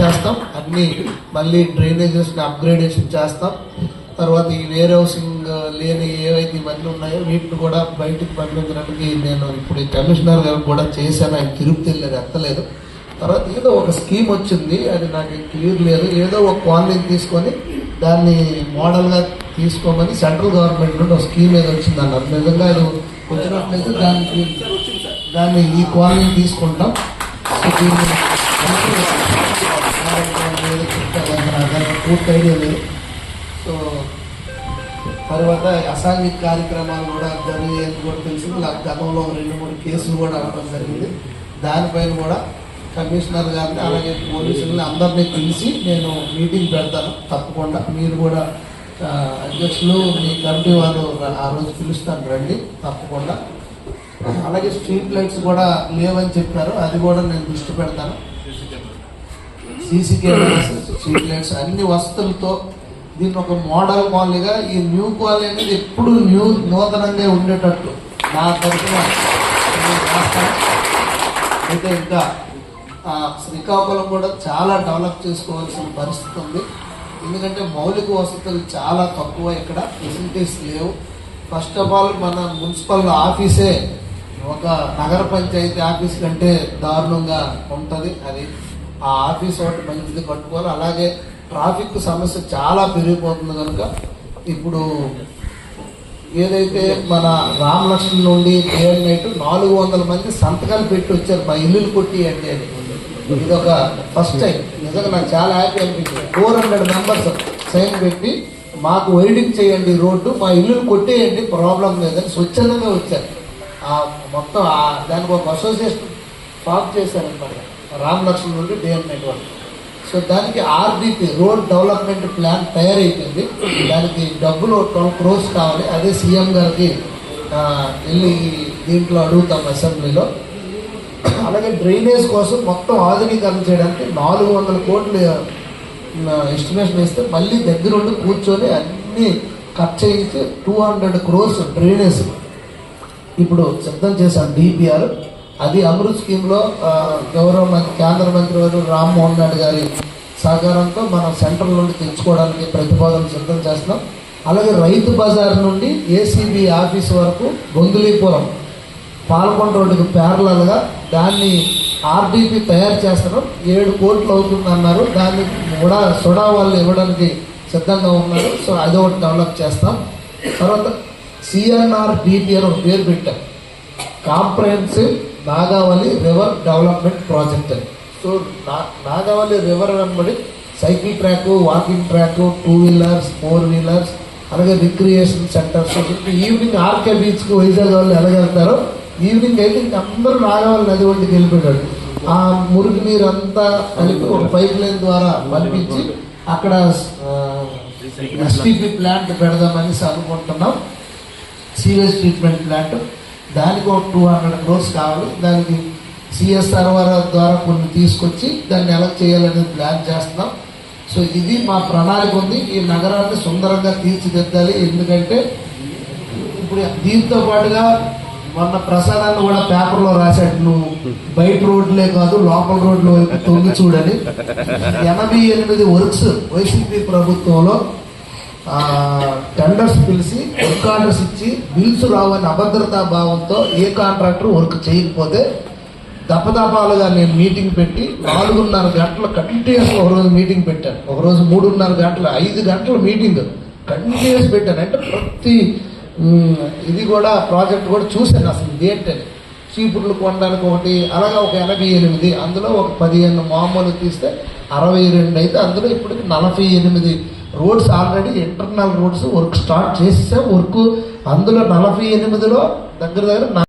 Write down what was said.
చేస్తాం. అన్నీ మళ్ళీ డ్రైనేజెస్ని అప్గ్రేడేషన్ చేస్తాం. తర్వాత ఈ వేర్ హౌసింగ్ లేని ఏవైతే ఇవన్నీ ఉన్నాయో వీటిని కూడా బయటికి పంపించడానికి నేను ఇప్పుడు ఈ కమిషనర్ గారు కూడా చేశాను. ఆయన తిరుపతి వెళ్ళేది ఎత్తలేదు. తర్వాత ఏదో ఒక స్కీమ్ వచ్చింది. అది నాకు క్లియర్ లేదు. ఏదో ఒక కాలనీ తీసుకొని దాన్ని మోడల్గా తీసుకోమని సెంట్రల్ గవర్నమెంట్ నుండి ఒక స్కీమ్ ఏదో వచ్చింది అన్నారు. నిజంగా అది వచ్చినట్లయితే దానికి దాన్ని ఈ కాలనీ తీసుకుంటాం. సో దీన్ని ఏదో చెప్తారు, నాకు దానికి పూర్తి ఐడియా లేదు సో తర్వాత అసాంఘిక కార్యక్రమాలు కూడా జరిగేది కూడా తెలుసు నాకు గతంలో రెండు మూడు కేసులు కూడా అవ్వడం జరిగింది. దానిపైన కూడా కమిషనర్ గారిని అలాగే పోలీసులని అందరినీ పిలిచి నేను మీటింగ్ పెడతాను. తప్పకుండా మీరు కూడా అధ్యక్షులు మీ కమిటీ వాళ్ళు ఆ రోజు పిలుస్తాను రండి. తప్పకుండా. అలాగే స్ట్రీట్ లైట్స్ కూడా లేవని చెప్పారు. అది కూడా నేను దృష్టి పెడతాను. సీసీ కెమెరాస్ స్ట్రీట్ లైట్స్ అన్ని వస్తువులతో దీన్ని ఒక మోడల్ కాలనీగా ఈ న్యూ కాలనీ అనేది ఎప్పుడు న్యూ నూతనంగా ఉండేటట్టు నా తరఫున అయితే ఇంకా శ్రీకాకుళం కూడా చాలా డెవలప్ చేసుకోవాల్సిన పరిస్థితి ఉంది. ఎందుకంటే మౌలిక వసతులు చాలా తక్కువ ఇక్కడ. ఫెసిలిటీస్ లేవు. ఫస్ట్ ఆఫ్ ఆల్ మన మున్సిపల్ ఆఫీసే ఒక నగర పంచాయతీ ఆఫీస్ కంటే దారుణంగా ఉంటుంది. అది ఆ ఆఫీస్ ఒకటి మంచిది కట్టుకోవాలి. అలాగే ట్రాఫిక్ సమస్య చాలా పెరిగిపోతుంది కనుక ఇప్పుడు ఏదైతే మన రామలక్ష్మి నుండి డే నైట్ నాలుగు వందల మంది సంతకాలు పెట్టి వచ్చారు. మా ఇల్లులు కొట్టి అంటే అని. ఇది ఒక ఫస్ట్ టైం. నిజంగా నాకు చాలా హ్యాపీ అనిపించింది. ఫోర్ హండ్రెడ్ మెంబర్స్ సైన్ పెట్టి మాకు వైడింగ్ చేయండి రోడ్డు మా ఇల్లులు కొట్టేయండి ప్రాబ్లం లేదని స్వచ్ఛందంగా వచ్చారు. మొత్తం దానికి ఒక అసోసియేషన్ ఫామ్ చేశారనమాట రామ్ లక్ష్మణ్ నుండి డే నెట్వర్క్. సో దానికి ఆర్డిపి రోడ్ డెవలప్మెంట్ ప్లాన్ తయారైపోయింది. దానికి డబ్బులు ట్వెల్వ్ క్రోర్స్ కావాలి. అదే సీఎం గారికి వెళ్ళి దీంట్లో అడుగుతాం అసెంబ్లీలో. అలాగే డ్రైనేజ్ కోసం మొత్తం ఆధునీకరణ చేయడానికి నాలుగు వందల కోట్లు ఎస్టిమేషన్ ఇస్తే మళ్ళీ దగ్గరుండి కూర్చొని అన్ని కట్ చేయించి టూ హండ్రెడ్ క్రోర్స్ డ్రైనేజ్. ఇప్పుడు సిద్ధం చేశాను డిపిఆర్. అది అమృత్ స్కీమ్లో గౌరవ మంత్రి కేంద్ర మంత్రి వారు రామ్మోహన్ రెడ్డి గారి సహకారంతో మనం సెంట్రల్ నుండి తెచ్చుకోవడానికి ప్రతిపాదన సిద్ధం చేస్తున్నాం. అలాగే రైతు బజార్ నుండి ఏసీబీ ఆఫీస్ వరకు గొంతులీపురం పాల్గొండ రోడ్డుకి ప్యారలల్గా దాన్ని ఆర్డీపీ తయారు చేస్తారు. ఏడు కోట్లు అవుతుంది అన్నారు దాన్ని కూడా సుడా వాళ్ళు ఇవ్వడానికి సిద్ధంగా ఉన్నారు. సో అది ఒకటి డెవలప్ చేస్తాం. తర్వాత సిఎన్ఆర్ డిపిఆర్ ఒక పేరు పెట్టాం. Comprehensive Nagavali river development project అని. సో నా నాగావళి రివర్ వెంబడి cycle track walking track two wheelers four wheelers అలాగే రిక్రియేషన్ సెంటర్స్ ఈవినింగ్ ఆర్కే బీచ్కి వైజాగ్ వాళ్ళు ఎలాగెళ్తారో ఈవినింగ్ అయితే ఇంక అందరూ నాగావళి నది ఒడ్డుకి వెళ్ళిపోయాడు ఆ మురుగు నీరు అంతా కలిపి ఒక పైప్ లైన్ ద్వారా పంపించి అక్కడ ఎస్టీపీ ప్లాంట్ పెడదామని అనుకుంటున్నాం. సీరియస్ ట్రీట్మెంట్ ప్లాంట్ దానికి ఒక టూ హండ్రెడ్ క్రోర్స్ కావాలి. దానికి సిఎస్ఆర్ ద్వారా కొన్ని తీసుకొచ్చి దాన్ని ఎలా చేయాలనేది ప్లాన్ చేస్తున్నాం. సో ఇది మా ప్రణాళిక ఉంది. ఈ నగరాన్ని సుందరంగా తీర్చిదిద్దాలి. ఎందుకంటే ఇప్పుడు దీంతో పాటుగా మొన్న ప్రసాదాన్ని కూడా పేపర్లో రాశాడు. నువ్వు బయట రోడ్లే కాదు లోపల రోడ్ల వైపు తొంగి చూడని. ఎనభై ఎనిమిది వర్క్స్ వైసీపీ ప్రభుత్వంలో టెండర్స్ పిలిచి వర్క్ ఆర్డర్స్ ఇచ్చి బిల్స్ రావని అభద్రతా భావంతో ఏ కాంట్రాక్టర్ వర్క్ చేయకపోతే దపదపాలుగా నేను మీటింగ్ పెట్టి నాలుగున్నర గంటలు కంటిన్యూస్ ఒక రోజు మీటింగ్ పెట్టాను. ఒక రోజు మూడున్నర గంటలు ఐదు గంటల మీటింగ్. కంటిన్యూస్ పెట్టాను. అంటే ప్రతి ఇది కూడా ప్రాజెక్ట్ కూడా చూశాను అసలు ఇదేంటని చీపుర్లు కొనడానికి ఒకటి అలాగా ఒక ఎనభై ఎనిమిది అందులో ఒక పదిహేను మామూలు తీస్తే అరవై రెండు అయితే అందులో ఇప్పటికి నలభై ఎనిమిది roads already internal roads work start చేసేసాం వర్క్ అందులో నలభై ఎనిమిదిలో దగ్గర దగ్గర